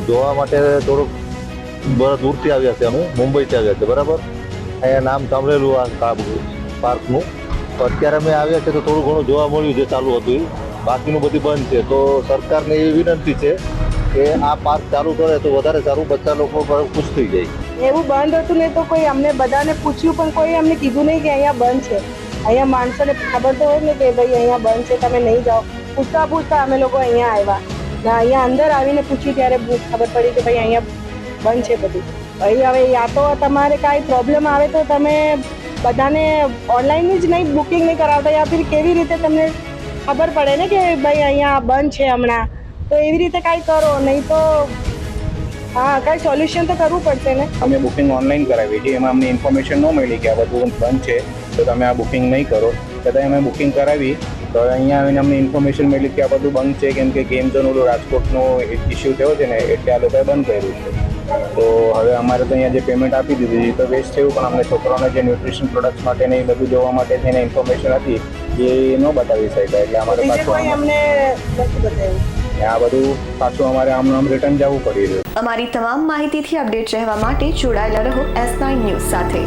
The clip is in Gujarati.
જોવા માટે થોડુંક બ- દૂરથી આવ્યા છે અમે, મુંબઈથી આવ્યા છે, બરાબર? અહીંયા નામ સાંભળેલું આ પાર્કનું. તો અત્યારે અમે આવ્યા છે તો થોડું ઘણું જોવા મળ્યું જે ચાલુ હતું બાકીનું બધું બંધ છે. તો સરકારને એવી વિનંતી છે કે આ પાર્ક ચાલુ કરે તો વધારે સારું બચ્ચા લોકો ખુશ થઈ જાય. એવું બંધ હતું ને તો કોઈ અમને બધાને પૂછ્યું, પણ કોઈ અમને કીધું નહીં કે અહીંયા બંધ છે. અહીંયા માણસોને ખબર તો હોય ને કે ભાઈ અહીંયા બંધ છે, તમે નહીં જાઓ. પૂછતા પૂછતા અમે લોકો અહીંયા આવ્યા. ને અહીંયા અંદર આવીને પૂછી ત્યારે ખબર પડી કે ભાઈ અહીંયા બંધ છે બધું. ભાઈ, હવે યા તો તમારે કાંઈ પ્રોબ્લેમ આવે તો તમે બધાને ઓનલાઈન જ નહીં બુકિંગ નહીં કરાવતા, યા ફિર કેવી રીતે તમને ખબર પડે ને કે ભાઈ અહીંયા બંધ છે હમણાં? તો એવી રીતે કાંઈ કરો, નહીં તો હા કાંઈ સોલ્યુશન તો કરવું પડશે ને? અમે બુકિંગ ઓનલાઈન કરાવી. હતી એમાં અમને ઇન્ફોર્મેશન ન મળી કે આ બધું બંધ છે તો તમે આ બુકિંગ નહીં કરો. છતાં અમે બુકિંગ કરાવી. તો અહીંયા આવીને અમને ઇન્ફોર્મેશન મળી કે આ બધું બંધ છે કેમ કે ગેમ ઝોન ઓલું રાજકોટનો ઇસ્યુ થયો છે ને એટલે આ લોકોએ બંધ કર્યું છે. તો હવે અમારે તો અહીંયા જે પેમેન્ટ આપી દીધી એ તો વેસ્ટ થયું પણ અમને છોકરાઓને જે ન્યુટ્રિશન પ્રોડક્ટ્સ માટે ને એ બધું જોવા માટે થઈને ઇન્ફોર્મેશન હતી એ ન બતાવી શક્યા. એટલે અમારે પાછું અમને નથી બતાવ્યું. ને આ બધું પાછું અમારે આમ આમ રિટર્ન જવું પડી રહ્યું. અમારી તમામ માહિતીથી અપડેટ રહેવા માટે જોડાયેલા રહો એસ નાઇન ન્યૂઝ સાથે.